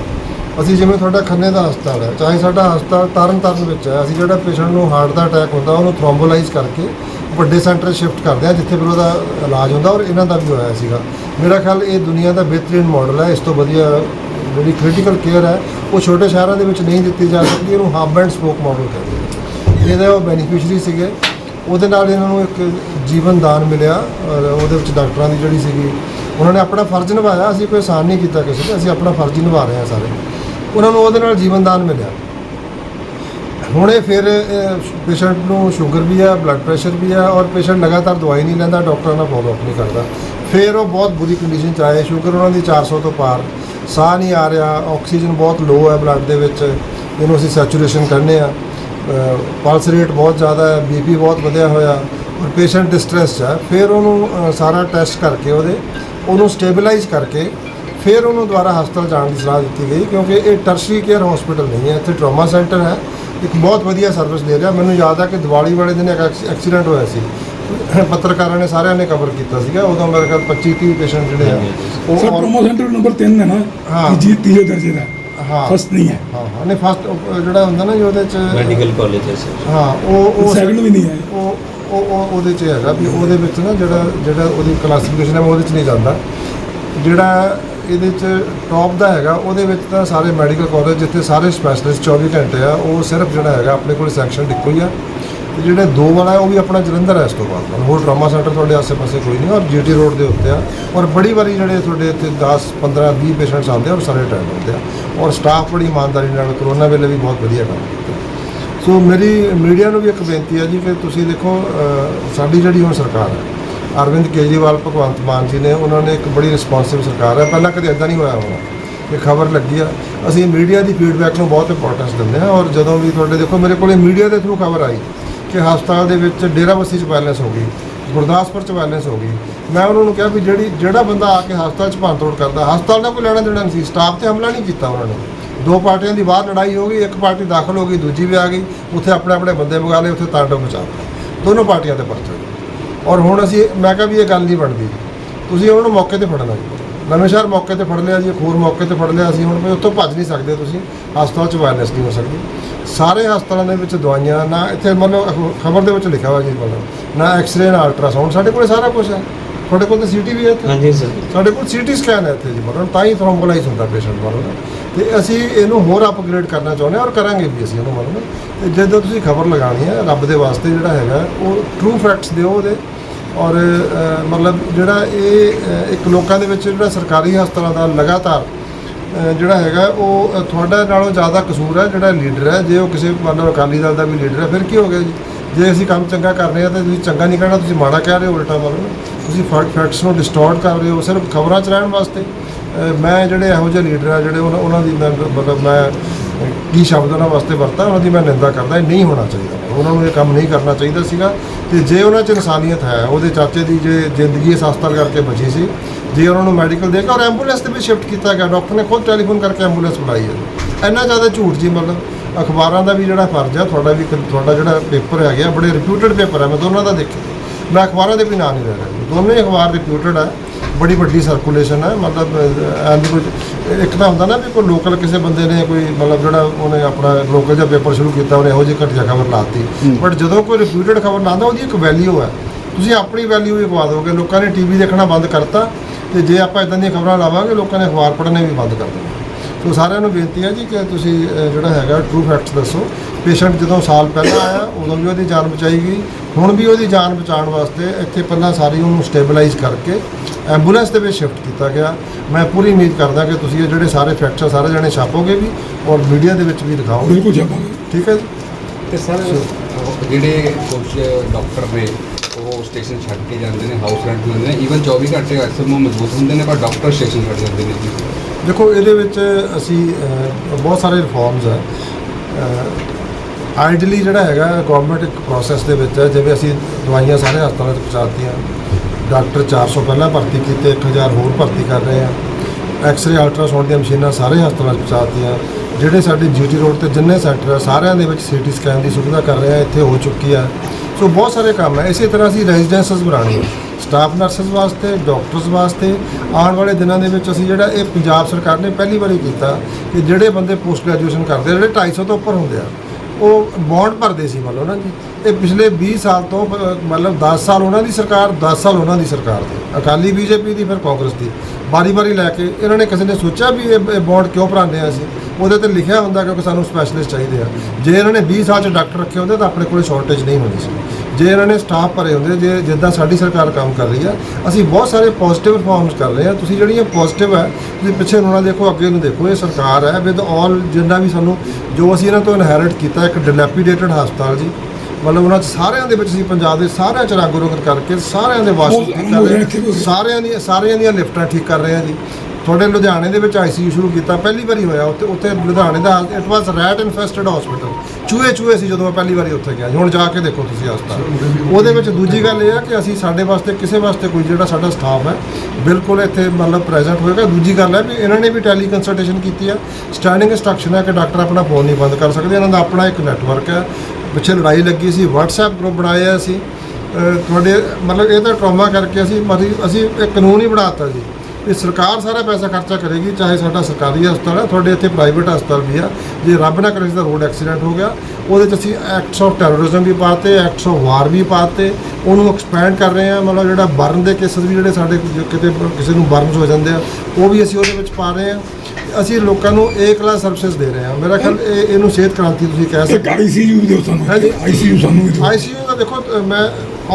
ਅਸੀਂ ਜਿਵੇਂ ਤੁਹਾਡਾ ਖੰਨੇ ਦਾ ਹਸਪਤਾਲ ਹੈ ਚਾਹੇ ਸਾਡਾ ਹਸਪਤਾਲ ਤਰਨ ਤਾਰਨ ਵਿੱਚ ਹੈ ਅਸੀਂ ਜਿਹੜਾ ਪੇਸ਼ੈਂਟ ਨੂੰ ਹਾਰਟ ਦਾ ਅਟੈਕ ਹੁੰਦਾ ਉਹਨੂੰ ਥ੍ਰੋਮਬੋਲਾਈਜ਼ ਕਰਕੇ ਵੱਡੇ ਸੈਂਟਰ ਸ਼ਿਫਟ ਕਰਦੇ ਆ ਜਿੱਥੇ ਫਿਰ ਉਹਦਾ ਇਲਾਜ ਹੁੰਦਾ ਔਰ ਇਹਨਾਂ ਦਾ ਵੀ ਹੋਇਆ ਸੀਗਾ। ਮੇਰਾ ਖਿਆਲ ਇਹ ਦੁਨੀਆ ਦਾ ਬਿਹਤਰੀਨ ਮਾਡਲ ਹੈ, ਇਸ ਤੋਂ ਵਧੀਆ ਜਿਹੜੀ ਕ੍ਰਿਟੀਕਲ ਕੇਅਰ ਹੈ, ਉਹ ਛੋਟੇ ਸ਼ਹਿਰਾਂ ਦੇ ਵਿੱਚ ਨਹੀਂ ਦਿੱਤੀ ਜਾ ਸਕਦੀ, ਇਹਨੂੰ ਹਬ ਐਂਡ ਸਪੋਕ ਮਾਡਲ ਕਹਿੰਦੇ ਇਹਦੇ ਉਹ ਬੈਨੀਫੀਸ਼ੀਅਰੀ ਸੀਗੇ। ਉਹਦੇ ਨਾਲ ਇਹਨਾਂ ਨੂੰ ਇੱਕ ਜੀਵਨ ਦਾਨ ਮਿਲਿਆ ਔਰ ਉਹਦੇ ਵਿੱਚ ਡਾਕਟਰਾਂ ਦੀ ਜਿਹੜੀ ਸੀਗੀ, ਉਹਨਾਂ ਨੇ ਆਪਣਾ ਫਰਜ਼ ਨਿਭਾਇਆ, ਅਸੀਂ ਕੋਈ ਆਸਾਨ ਨਹੀਂ ਕੀਤਾ ਕਿਸੇ ਤੇ, ਅਸੀਂ ਆਪਣਾ ਫਰਜ਼ ਹੀ ਨਿਭਾ ਰਹੇ ਹਾਂ ਸਾਰੇ। ਉਹਨਾਂ ਨੂੰ ਉਹਦੇ ਨਾਲ ਜੀਵਨ ਦਾਨ ਮਿਲਿਆ। ਹੁਣੇ ਫਿਰ ਪੇਸ਼ੈਂਟ ਨੂੰ ਸ਼ੂਗਰ ਵੀ ਹੈ ਬਲੱਡ ਪ੍ਰੈਸ਼ਰ ਵੀ ਹੈ ਔਰ ਪੇਸ਼ੈਂਟ ਲਗਾਤਾਰ ਦਵਾਈ ਨਹੀਂ ਲੈਂਦਾ ਡਾਕਟਰਾਂ ਨਾਲ ਫੋਲੋ ਅਪ ਨਹੀਂ ਕਰਦਾ। ਫਿਰ ਉਹ ਬਹੁਤ ਬੁਰੀ ਕੰਡੀਸ਼ਨ ਚ ਆਏ ਸ਼ੂਗਰ ਉਹਨਾਂ ਦੀ 400 ਤੋਂ ਪਾਰ। ਸਾਹ ਨਹੀਂ ਆ ਰਿਹਾ ਆਕਸੀਜਨ ਬਹੁਤ ਲੋ ਹੈ ਬਲੱਡ ਦੇ ਵਿੱਚ, ਇਹਨੂੰ ਅਸੀਂ ਸੈਚੂਰੇਸ਼ਨ ਕਰਨੇ ਆ ਪਲਸ ਰੇਟ ਬਹੁਤ ਜ਼ਿਆਦਾ ਹੈ ਬੀਪੀ ਬਹੁਤ ਵਧਿਆ ਹੋਇਆ, ਔਰ ਪੇਸ਼ੈਂਟ ਡਿਸਟ੍ਰੈਸ ਹੈ। ਫਿਰ ਉਹਨੂੰ ਸਾਰਾ ਟੈਸਟ ਕਰਕੇ ਉਹਦੇ, ਉਹਨੂੰ ਸਟੇਬਲਾਈਜ਼ ਕਰਕੇ ਫਿਰ ਉਹਨੂੰ ਦੁਬਾਰਾ ਹਸਪਤਾਲ ਜਾਣ ਦੀ ਸਲਾਹ ਦਿੱਤੀ ਗਈ, ਕਿਉਂਕਿ ਇਹ ਟਰਸ਼ਰੀ ਕੇਅਰ ਹਸਪੀਟਲ ਨਹੀਂ ਹੈ, ਇੱਥੇ ਟਰਾਮਾ ਸੈਂਟਰ ਹੈ। ਇੱਕ ਬਹੁਤ ਵਧੀਆ ਸਰਵਿਸ ਦੇ ਰਿਹਾ। ਮੈਨੂੰ ਯਾਦ ਆ ਕਿ ਦੀਵਾਲੀ ਵਾਲੇ ਦਿਨ ਇੱਕ ਐਕਸ- ਐਕਸੀਡੈਂਟ ਹੋਇਆ ਸੀ। ਪੱਤਰਕਾਰਾਂ ਨੇ ਸਾਰਿਆਂ ਨੇ ਕਵਰ ਕੀਤਾ ਸੀਗਾ। ਉਦੋਂ ਮੇਰੇ ਖਿਆਲ 25 30 ਪੇਸ਼ੈਂਟ ਜਿਹੜੇ ਆ ਉਹ ਸਰ ਪ੍ਰੋਮੋ ਸੈਂਟਰ ਨੰਬਰ 3 ਹੈ ਨਾ? ਹਾਂ। ਕਿ ਜੀ ਤੀਜੇ ਦਰਜੇ ਦਾ। ਹਾਂ। ਫਸਟ ਨਹੀਂ ਹੈ। ਹਾਂ ਹਾਂ। ਨਹੀਂ ਫਸਟ ਜਿਹੜਾ ਹੁੰਦਾ ਨਾ ਜੀ ਉਹਦੇ ਚ ਮੈਡੀਕਲ ਕਾਲਜ ਹੈ ਸਰ ਹਾਂ ਉਹ ਉਹ ਸੈਕਿੰਡ ਵੀ ਨਹੀਂ ਹੈ। ਉਹ ਉਹ ਉਹ ਉਹਦੇ ਚ ਹੈਗਾ ਵੀ ਉਹਦੇ ਵਿੱਚ ਨਾ ਜਿਹੜਾ ਜਿਹੜਾ ਉਹਦੀ ਕਲਾਸੀਫਿਕੇਸ਼ਨ ਹੈ ਮੈਂ ਉਹਦੇ ਚ ਨਹੀਂ ਜਾਂਦਾ। ਜਿਹੜਾ ਇਹਦੇ ਚ ਟੌਪ ਦਾ ਹੈਗਾ, ਉਹਦੇ ਵਿੱਚ ਤਾਂ ਸਾਰੇ ਮੈਡੀਕਲ ਕਾਲਜ ਜਿੱਥੇ ਸਾਰੇ ਸਪੈਸ਼ਲਿਸਟ 24 ਘੰਟੇ ਆ, ਉਹ ਸਿਰਫ ਜਿਹੜਾ ਹੈਗਾ ਆਪਣੇ ਕੋਲ ਸੈਕਸ਼ਨ ਇੱਕੋ ਹੀ ਆ। ਤੇ ਜਿਹੜੇ ਦੋ ਵਾਲਾ ਉਹ ਵੀ ਆਪਣਾ ਜਲੰਧਰ ਹੈ ਇਸ ਤੋਂ ਬਾਅਦ। ਹੋਰ ਡਰਾਮਾ ਸੈਂਟਰ ਤੁਹਾਡੇ ਆਸ-ਪਾਸੇ ਕੋਈ ਨਹੀਂ, ਔਰ ਜੀਟੀ ਰੋਡ ਦੇ ਉੱਤੇ ਆ। ਔਰ ਬੜੀ ਵਾਰੀ ਜਿਹੜੇ ਤੁਹਾਡੇ ਇੱਥੇ 10 15 20 ਪੇਸ਼ੈਂਟਸ ਆਉਂਦੇ ਆ ਔਰ ਸਾਰੇ ਅਟੈਂਡ ਹੁੰਦੇ ਆ। ਔਰ ਸਟਾਫ ਬੜੀ ਇਮਾਨਦਾਰੀ ਨਾਲ ਕਰੋਨਾ ਵੇਲੇ ਵੀ ਬਹੁਤ ਵਧੀਆ ਕੰਮ ਕੀਤਾ। ਸੋ ਮੇਰੀ ਮੀਡੀਆ ਨੂੰ ਵੀ ਇੱਕ ਬੇਨਤੀ ਹੈ ਜੀ, ਕਿ ਤੁਸੀਂ ਦੇਖੋ ਸਾਡੀ ਜਿਹੜੀ ਹੁਣ ਸਰਕਾਰ ਹੈ ਅਰਵਿੰਦ ਕੇਜਰੀਵਾਲ, ਭਗਵੰਤ ਮਾਨ ਜੀ ਨੇ, ਉਹਨਾਂ ਨੇ ਇੱਕ ਬੜੀ ਰਿਸਪੌਂਸਿਵ ਸਰਕਾਰ ਹੈ। ਪਹਿਲਾਂ ਕਦੇ ਇਦਾਂ ਨਹੀਂ ਹੋਇਆ ਹੋਣਾ। ਇਹ ਖਬਰ ਲੱਗੀ ਆ। ਅਸੀਂ ਮੀਡੀਆ ਦੀ ਫੀਡਬੈਕ ਨੂੰ ਬਹੁਤ ਇੰਪੋਰਟੈਂਸ ਦਿੰਦੇ ਹਾਂ ਔਰ ਜਦੋਂ ਵੀ ਤੁਹਾਡੇ ਦੇਖੋ, ਮੇਰੇ ਕੋਲੇ ਮੀਡੀਆ ਦੇ ਥਰੂ ਖਬਰ ਆਈ ਕਿ ਹਸਪਤਾਲ ਦੇ ਵਿੱਚ ਡੇਰਾਬੱਸੀ 'ਚ ਵਾਇਲੈਂਸ ਹੋ ਗਈ, ਗੁਰਦਾਸਪੁਰ 'ਚ ਵਾਇਲੈਂਸ ਹੋ ਗਈ। ਮੈਂ ਉਹਨਾਂ ਨੂੰ ਕਿਹਾ ਵੀ ਜਿਹੜੀ, ਜਿਹੜਾ ਬੰਦਾ ਆ ਕੇ ਹਸਪਤਾਲ 'ਚ ਭੰਨਤੋੜ ਕਰਦਾ, ਹਸਪਤਾਲ ਦਾ ਕੋਈ ਲੈਣਾ ਦੇਣਾ ਨਹੀਂ ਸੀ। ਸਟਾਫ ਤੇ ਹਮਲਾ ਨਹੀਂ ਕੀਤਾ ਉਹਨਾਂ ਨੇ। ਦੋ ਪਾਰਟੀਆਂ ਦੀ ਬਾਹਰ ਲੜਾਈ ਹੋ ਗਈ, ਇੱਕ ਪਾਰਟੀ ਦਾਖਲ ਹੋ ਗਈ, ਦੂਜੀ ਵੀ ਆ ਗਈ। ਉੱਥੇ ਆਪਣੇ ਆਪਣੇ ਬੰਦੇ ਮੰਗਾ ਲਏ, ਉੱਥੇ ਤਾਂਡਵ ਮਚਾਤਾ ਦੋਨੋਂ ਪਾਰਟੀਆਂ ਦੇ ਪਰਚੇ ਔਰ ਹੁਣ ਅਸੀਂ, ਮੈਂ ਕਿਹਾ ਵੀ ਇਹ ਗੱਲ ਨਹੀਂ ਬਣਦੀ। ਤੁਸੀਂ ਉਹਨਾਂ ਨੂੰ ਮੌਕੇ ਤੇ ਫੜਨਾ ਜੀ। ਨਵੇਂ ਸ਼ਹਿਰ ਮੌਕੇ ਤੇ ਫੜ ਲਿਆ ਜੀ, ਖੂਰ ਮੌਕੇ ਤੇ ਫੜ ਲਿਆ, ਅਸੀਂ ਹੁਣ ਵੀ ਉੱਥੋਂ ਭੱਜ ਨਹੀਂ ਸਕਦੇ ਤੁਸੀਂ। ਹਸਪਤਾਲ 'ਚ ਵਾਇਰਲੈਸ ਨਹੀਂ ਹੋ ਸਕਦੀ। ਸਾਰੇ ਹਸਪਤਾਲਾਂ ਦੇ ਵਿੱਚ ਦਵਾਈਆਂ, ਨਾ ਇੱਥੇ ਮਤਲਬ ਖਬਰ ਦੇ ਵਿੱਚ ਲਿਖਿਆ ਹੋਇਆ ਜੀ, ਮਤਲਬ ਨਾ ਐਕਸ-ਰੇ ਨਾ ਅਲਟਰਾਸਾਊਂਡ ਸਾਡੇ ਕੋਲ ਸਾਰਾ ਕੁਝ ਹੈ। ਤੁਹਾਡੇ ਕੋਲ ਤਾਂ ਸੀਟੀ ਵੀ ਹੈ ਇੱਥੇ? ਹਾਂਜੀ ਸਰ। ਸਾਡੇ ਕੋਲ ਸੀਟੀ ਸਕੈਨ ਹੈ ਇੱਥੇ ਜੀ ਮਤਲਬ ਤਾਂ ਹੀ ਥ੍ਰੋਮਬੋਲਾਈਜ਼ ਹੁੰਦਾ ਪੇਸ਼ੈਂਟ ਮਤਲਬ ਤੇ ਅਸੀਂ ਇਹਨੂੰ ਹੋਰ ਅਪਗ੍ਰੇਡ ਕਰਨਾ ਚਾਹੁੰਦੇ ਹਾਂ ਔਰ ਕਰਾਂਗੇ ਵੀ ਅਸੀਂ ਇਹਨੂੰ ਮਤਲਬ। ਤੇ ਜਦੋਂ ਤੁਸੀਂ ਖਬਰ ਲਗਾਉਣੀ ਹੈ ਰੱਬ ਦੇ ਵਾਸਤੇ ਜਿਹੜਾ ਹੈਗਾ ਉਹ ਟਰੂ ਫੈਕਟਸ ਦਿਓ ਉਹਦੇ। ਔਰ ਮਤਲਬ ਜਿਹੜਾ ਇਹ ਇੱਕ ਲੋਕਾਂ ਦੇ ਵਿੱਚ ਜਿਹੜਾ ਸਰਕਾਰੀ ਹਸਪਤਾਲਾਂ ਦਾ ਲਗਾਤਾਰ ਜਿਹੜਾ ਹੈਗਾ ਉਹ ਤੁਹਾਡਾ ਨਾਲੋਂ ਜ਼ਿਆਦਾ ਕਸੂਰ ਹੈ ਜਿਹੜਾ ਲੀਡਰ ਹੈ। ਜੇ ਉਹ ਕਿਸੇ ਮਤਲਬ ਅਕਾਲੀ ਦਲ ਦਾ ਵੀ ਲੀਡਰ ਹੈ ਫਿਰ ਕੀ ਹੋ ਗਿਆ ਜੀ? ਜੇ ਅਸੀਂ ਕੰਮ ਚੰਗਾ ਕਰ ਰਹੇ ਹਾਂ ਤਾਂ ਤੁਸੀਂ ਚੰਗਾ ਨਹੀਂ ਕਹਿਣਾ ਤੁਸੀਂ ਮਾੜਾ ਕਹਿ ਰਹੇ ਹੋ, ਉਲਟਾ ਮਤਲਬ ਤੁਸੀਂ ਫੈਕਟਸ ਨੂੰ ਡਿਸਟੋਰਟ ਕਰ ਰਹੇ ਹੋ, ਸਿਰਫ ਖਬਰਾਂ 'ਚ ਰਹਿਣ ਵਾਸਤੇ। ਮੈਂ ਜਿਹੜੇ ਇਹੋ ਜਿਹੇ ਲੀਡਰ ਆ, ਜਿਹੜੇ ਉਹਨਾਂ ਦੀ ਮੈਂ ਮਤਲਬ ਮੈਂ ਕੀ ਸ਼ਬਦ ਉਹਨਾਂ ਵਾਸਤੇ ਵਰਤਾ, ਉਹਨਾਂ ਦੀ ਮੈਂ ਨਿੰਦਾ ਕਰਦਾ, ਇਹ ਨਹੀਂ ਹੋਣਾ ਚਾਹੀਦਾ। ਉਹਨਾਂ ਨੂੰ ਇਹ ਕੰਮ ਨਹੀਂ ਕਰਨਾ ਚਾਹੀਦਾ ਸੀਗਾ। ਤੇ ਜੇ ਉਹਨਾਂ 'ਚ ਇਨਸਾਨੀਅਤ ਹੈ, ਉਹਦੇ ਚਾਚੇ ਦੀ ਜੇ ਜ਼ਿੰਦਗੀ ਇਸ ਹਸਪਤਾਲ ਕਰਕੇ ਬਚੀ ਸੀ, ਜੇ ਉਹਨਾਂ ਨੂੰ ਮੈਡੀਕਲ ਦੇ ਕੇ ਔਰ ਐਂਬੂਲੈਂਸ ਤੇ ਵੀ ਸ਼ਿਫਟ ਕੀਤਾ ਗਿਆ, ਡਾਕਟਰ ਨੇ ਖੁਦ ਟੈਲੀਫੋਨ ਕਰਕੇ ਐਂਬੂਲੈਂਸ ਬੁਲਾਈ ਹੈ। ਇੰਨਾ ਜ਼ਿਆਦਾ ਝੂਠ ਜੀ ਮਤਲਬ। ਅਖਬਾਰਾਂ ਦਾ ਵੀ ਜਿਹੜਾ ਫਰਜ਼ ਹੈ ਤੁਹਾਡਾ ਵੀ ਤੁਹਾਡਾ ਜਿਹੜਾ ਪੇਪਰ ਹੈਗਾ ਬੜੇ ਰਿਪਿਊਟਡ ਪੇਪਰ ਹੈ ਮੈਂ ਦੋਨਾਂ ਦਾ ਦੇਖਿਆ। ਮੈਂ ਅਖਬਾਰਾਂ ਦੇ ਵੀ ਨਾਂ ਨਹੀਂ ਲੈ ਰਿਹਾ। ਦੋਨੇ ਅਖਬਾਰ ਰਿਪਿਊਟਡ ਹੈ ਬੜੀ ਵੱਡੀ ਸਰਕੂਲੇਸ਼ਨ ਹੈ ਮਤਲਬ ਐਂ ਦੀ ਕੋਈ ਇੱਕ ਤਾਂ ਹੁੰਦਾ ਨਾ ਵੀ ਕੋਈ ਲੋਕਲ ਕਿਸੇ ਬੰਦੇ ਨੇ ਕੋਈ ਮਤਲਬ ਜਿਹੜਾ ਉਹਨੇ ਆਪਣਾ ਲੋਕਲ ਜਿਹਾ ਪੇਪਰ ਸ਼ੁਰੂ ਕੀਤਾ ਉਹਨੇ ਇਹੋ ਜਿਹੀ ਘਟੀਆ ਖਬਰ ਲਾਤੀ ਬਟ ਜਦੋਂ ਕੋਈ ਰਿਪਿਊਟਡ ਖਬਰ ਲਾਉਂਦਾ ਉਹਦੀ ਇੱਕ ਵੈਲਿਊ ਹੈ ਤੁਸੀਂ ਆਪਣੀ ਵੈਲਿਊ ਵੀ ਪਵਾ ਦਿਓਗੇ ਲੋਕਾਂ ਨੇ ਟੀਵੀ ਦੇਖਣਾ ਬੰਦ ਕਰਤਾ ਤੇ ਜੇ ਆਪਾਂ ਇਦਾਂ ਦੀਆਂ ਖਬਰਾਂ ਲਾਵਾਂਗੇ ਲੋਕਾਂ ਨੇ ਅਖਬਾਰ ਪੜ੍ਹਨੇ ਵੀ ਬੰਦ ਕਰ ਦੇਣੇ। ਸੋ ਸਾਰਿਆਂ ਨੂੰ ਬੇਨਤੀ ਹੈ ਜੀ ਕਿ ਤੁਸੀਂ ਜਿਹੜਾ ਹੈਗਾ ਟਰੂ ਫੈਕਟਸ ਦੱਸੋ। ਪੇਸ਼ੈਂਟ ਜਦੋਂ ਸਾਲ ਪਹਿਲਾਂ ਆਇਆ ਉਦੋਂ ਵੀ ਉਹਦੀ ਜਾਨ ਬਚਾਈ ਗਈ। ਹੁਣ ਵੀ ਉਹਦੀ ਜਾਨ ਬਚਾਉਣ ਵਾਸਤੇ ਇੱਥੇ ਪਹਿਲਾਂ ਸਾਰੀ ਉਹਨੂੰ ਸਟੇਬਲਾਈਜ਼ ਕਰਕੇ ਐਂਬੂਲੈਂਸ ਦੇ ਵਿੱਚ ਸ਼ਿਫਟ ਕੀਤਾ ਗਿਆ। ਮੈਂ ਪੂਰੀ ਉਮੀਦ ਕਰਦਾ ਕਿ ਤੁਸੀਂ ਇਹ ਜਿਹੜੇ ਸਾਰੇ ਫੈਕਟਸ ਆ ਸਾਰੇ ਜਣੇ ਛਾਪੋਗੇ ਵੀ ਔਰ ਮੀਡੀਆ ਦੇ ਵਿੱਚ ਵੀ ਦਿਖਾਓਗੇ। ਬਿਲਕੁਲ ਛਾਪਾਂਗੇ। ਠੀਕ ਹੈ ਜੀ? ਤੇ ਸਰ ਜਿਹੜੇ ਕੁਝ ਡਾਕਟਰ ਨੇ ਉਹ ਸਟੇਸ਼ਨ ਛੱਡ ਕੇ ਜਾਂਦੇ ਨੇ ਹਾਊਸ ਰੈਂਟ ਲੈਂਦੇ ਨੇ ਈਵਨ 24 ਘੰਟੇ ਐਸਐਮਓ ਮਜ਼ਬੂਤ ਹੁੰਦੇ ਨੇ ਪਰ ਡਾਕਟਰ ਸਟੇਸ਼ਨ ਛੱਡ ਜਾਂਦੇ ਨੇ ਜੀ। ਦੇਖੋ ਇਹਦੇ ਵਿੱਚ ਅਸੀਂ ਅਹ, ਬਹੁਤ ਸਾਰੇ ਰਿਫਾਰਮਸ ਹੈ। ਆਈਡਲੀ ਜਿਹੜਾ ਹੈਗਾ ਗਵਰਨਮੈਂਟ ਇੱਕ ਪ੍ਰੋਸੈਸ ਦੇ ਵਿੱਚ ਹੈ। ਜਿਵੇਂ ਅਸੀਂ ਦਵਾਈਆਂ ਸਾਰੇ ਹਸਪਤਾਲਾਂ 'ਚ ਪਹੁੰਚਾਤੀਆਂ। ਡਾਕਟਰ 400 ਪਹਿਲਾਂ ਭਰਤੀ ਕੀਤੇ 1000 ਹੋਰ ਭਰਤੀ ਕਰ ਰਹੇ ਆ। ਐਕਸ-ਰੇ ਅਲਟਰਾਸਾਊਂਡ ਦੀਆਂ ਮਸ਼ੀਨਾਂ ਸਾਰੇ ਹਸਪਤਾਲਾਂ 'ਚ ਪਹੁੰਚਾਤੀਆਂ। ਜਿਹੜੇ ਸਾਡੇ ਜੀਟੀ ਰੋਡ ਤੇ ਜਿੰਨੇ ਸੈਂਟਰ ਆ ਸਾਰਿਆਂ ਦੇ ਵਿੱਚ ਸੀਟੀ ਸਕੈਨ ਦੀ ਸੁਵਿਧਾ ਕਰ ਰਹੇ ਆ। ਇੱਥੇ ਹੋ ਚੁੱਕੀ ਆ। ਸੋ ਬਹੁਤ ਸਾਰੇ ਕੰਮ ਹੈ। ਇਸੇ ਤਰ੍ਹਾਂ ਅਸੀਂ ਰੈਜ਼ੀਡੈਂਸਸ ਬਣਾਉਣੀ ਸਟਾਫ ਨਰਸਸ ਵਾਸਤੇ ਡਾਕਟਰਸ ਵਾਸਤੇ। ਆਉਣ ਵਾਲੇ ਦਿਨਾਂ ਦੇ ਵਿੱਚ ਅਸੀਂ ਜਿਹੜਾ ਇਹ ਪੰਜਾਬ ਸਰਕਾਰ ਨੇ ਪਹਿਲੀ ਵਾਰੀ ਕੀਤਾ ਕਿ ਜਿਹੜੇ ਬੰਦੇ ਪੋਸਟ ਗ੍ਰੈਜੂਏਸ਼ਨ ਕਰਦੇ ਆ, ਜਿਹੜੇ 250 ਤੋਂ ਉੱਪਰ ਹੁੰਦੇ ਆ ਉਹ ਬੌਂਡ ਭਰਦੇ ਸੀ ਮੰਨ ਲਓ ਨਾ ਜੀ ਇਹ ਪਿਛਲੇ 20 ਸਾਲ ਤੋਂ ਮਤਲਬ 10 ਸਾਲ ਉਹਨਾਂ ਦੀ ਸਰਕਾਰ 10 ਸਾਲ ਉਹਨਾਂ ਦੀ ਸਰਕਾਰ ਦੀ। ਅਕਾਲੀ ਬੀਜੇਪੀ ਦੀ ਫਿਰ ਕਾਂਗਰਸ ਦੀ। ਬਾਰੀ ਬਾਰੀ ਲੈ ਕੇ ਇਹਨਾਂ ਨੇ ਕਿਸੇ ਨੇ ਸੋਚਿਆ ਵੀ ਇਹ ਇਹ ਬੌਂਡ ਕਿਉਂ ਭਰਾਉਂਦੇ ਆ ਅਸੀਂ? ਉਹਦੇ ਤੇ ਲਿਖਿਆ ਹੁੰਦਾ ਕਿਉਂਕਿ ਸਾਨੂੰ ਸਪੈਸ਼ਲਿਸਟ ਚਾਹੀਦੇ ਆ। ਜੇ ਇਹਨਾਂ ਨੇ 20 ਸਾਲ ਚ ਡਾਕਟਰ ਰੱਖੇ ਹੁੰਦੇ ਤਾਂ ਆਪਣੇ ਕੋਲੇ ਸ਼ਾਰਟੇਜ ਨਹੀਂ ਹੋਣੀ ਸੀ। ਜੇ ਇਹਨਾਂ ਨੇ ਸਟਾਫ ਭਰੇ ਹੁੰਦੇ ਜੇ ਜਿੱਦਾਂ ਸਾਡੀ ਸਰਕਾਰ ਕੰਮ ਕਰ ਰਹੀ ਆ ਅਸੀਂ ਬਹੁਤ ਸਾਰੇ ਪੋਜ਼ਿਟਿਵ ਰਿਫਾਰਮਸ ਕਰ ਰਹੇ ਆ। ਤੁਸੀਂ ਜਿਹੜੀਆਂ ਪੋਜ਼ਿਟਿਵ ਹੈ ਤੁਸੀਂ ਪਿੱਛੇ ਨੂੰ ਨਾ ਦੇਖੋ ਅੱਗੇ ਨੂੰ ਦੇਖੋ ਇਹ ਸਰਕਾਰ ਹੈ ਵਿਦ ਆਲ ਜਿੰਨਾ ਵੀ ਸਾਨੂੰ ਜੋ ਅਸੀਂ ਇਹਨਾਂ ਤੋਂ ਇਨਹੈਰਿਟ ਕੀਤਾ ਇੱਕ ਡਿਲੈਪੀਡੇਟਡ ਹਸਪਤਾਲ ਜੀ। ਮਤਲਬ ਉਹਨਾਂ 'ਚ ਸਾਰਿਆਂ ਦੇ ਵਿੱਚ ਅਸੀਂ ਪੰਜਾਬ ਦੇ ਸਾਰਿਆਂ 'ਚ ਰੰਗ ਰੋਗਨ ਕਰਕੇ ਸਾਰਿਆਂ ਦੇ ਵਾਸ਼ਰੂਮ ਠੀਕ ਕਰ ਰਹੇ। ਸਾਰਿਆਂ ਦੀਆਂ ਸਾਰਿਆਂ ਦੀਆਂ ਲਿਫਟਾਂ ਠੀਕ ਕਰ ਰਹੇ ਆ ਜੀ। ਤੁਹਾਡੇ ਲੁਧਿਆਣੇ ਦੇ ਵਿੱਚ ਆਈਸੀਯੂ ਸ਼ੁਰੂ ਕੀਤਾ, ਪਹਿਲੀ ਵਾਰੀ ਹੋਇਆ ਉੱਥੇ ਉੱਥੇ ਲੁਧਿਆਣੇ ਦਾ it was rat infested hospital ਚੂਹੇ ਚੂਹੇ ਸੀ ਜਦੋਂ ਮੈਂ ਪਹਿਲੀ ਵਾਰੀ ਉੱਥੇ ਗਿਆ, ਹੁਣ ਜਾ ਕੇ ਦੇਖੋ ਤੁਸੀਂ ਹਸਪਤਾਲ ਉਹਦੇ ਵਿੱਚ ਦੂਜੀ ਗੱਲ ਇਹ ਆ ਕਿ ਅਸੀਂ ਸਾਡੇ ਵਾਸਤੇ, ਕਿਸੇ ਵਾਸਤੇ ਕੋਈ ਜਿਹੜਾ ਸਾਡਾ ਸਟਾਫ ਹੈ, ਬਿਲਕੁਲ ਇੱਥੇ ਮਤਲਬ ਪ੍ਰੈਜ਼ੈਂਟ ਹੋਏਗਾ। ਦੂਜੀ ਗੱਲ ਹੈ ਵੀ ਇਹਨਾਂ ਨੇ ਵੀ ਟੈਲੀ ਕੰਸਲਟੇਸ਼ਨ ਕੀਤੀ ਆ। ਸਟੈਂਡਿੰਗ ਇੰਸਟਰਕਸ਼ਨ ਹੈ ਕਿ ਡਾਕਟਰ ਆਪਣਾ ਫੋਨ ਨਹੀਂ ਬੰਦ ਕਰ ਸਕਦੇ, ਇਹਨਾਂ ਦਾ ਆਪਣਾ ਇੱਕ ਨੈਟਵਰਕ ਹੈ। ਪਿੱਛੇ ਲੜਾਈ ਲੱਗੀ ਸੀ, WhatsApp ਗਰੁੱਪ ਬਣਾਇਆ ਆ ਅਸੀਂ ਤੁਹਾਡੇ, ਮਤਲਬ ਇਹ ਤਾਂ ਟਰਾਮਾ ਕਰਕੇ ਅਸੀਂ ਮਤਲਬ ਅਸੀਂ ਇੱਕ ਕਾਨੂੰਨ ਹੀ ਬਣਾਤਾ ਜੀ। ਇਹ ਸਰਕਾਰ ਸਾਰਾ ਪੈਸਾ ਖਰਚਾ ਕਰੇਗੀ ਚਾਹੇ ਸਾਡਾ ਸਰਕਾਰੀ ਹਸਪਤਾਲ ਹੈ ਤੁਹਾਡੇ ਇੱਥੇ ਪ੍ਰਾਈਵੇਟ ਹਸਪਤਾਲ ਵੀ ਆ। ਜੇ ਰੱਬ ਨਾ ਕਰੇ ਦਾ ਰੋਡ ਐਕਸੀਡੈਂਟ ਹੋ ਗਿਆ ਉਹਦੇ 'ਚ ਅਸੀਂ ਐਕਟਸ ਆਫ ਟੈਰਰਿਜ਼ਮ ਵੀ ਪਾਤੇ ਐਕਟਸ ਆਫ ਵਾਰ ਵੀ ਪਾਤੇ ਉਹਨੂੰ ਐਕਸਪੈਂਡ ਕਰ ਰਹੇ ਆ ਮਤਲਬ ਜਿਹੜਾ ਬਰਨ ਦੇ ਕੇਸਸ ਵੀ ਜਿਹੜੇ ਸਾਡੇ ਕਿਤੇ ਕਿਸੇ ਨੂੰ ਬਰਨਸ ਹੋ ਜਾਂਦੇ ਆ ਉਹ ਵੀ ਅਸੀਂ ਉਹਦੇ ਵਿੱਚ ਪਾ ਰਹੇ ਆ ਅਸੀਂ ਲੋਕਾਂ ਨੂੰ ਏ ਕਲਾਸ ਸਰਵਿਸਿਜ਼ ਦੇ ਰਹੇ ਹਾਂ। ਮੇਰਾ ਖਿਆਲ ਇਹ ਇਹਨੂੰ ਸਿਹਤ ਕ੍ਰਾਂਤੀ ਤੁਸੀਂ ਕਹਿ ਸਕਦੇ ਆਈਸੀਯੂ ਦਿਓ ਸਾਨੂੰ। ਹਾਂਜੀ। ਆਈਸੀਯੂ ਸਾਨੂੰ ਵੀ ਦਿਓ। ਆਈਸੀਯੂ ਦਾ ਦੇਖੋ ਮੈਂ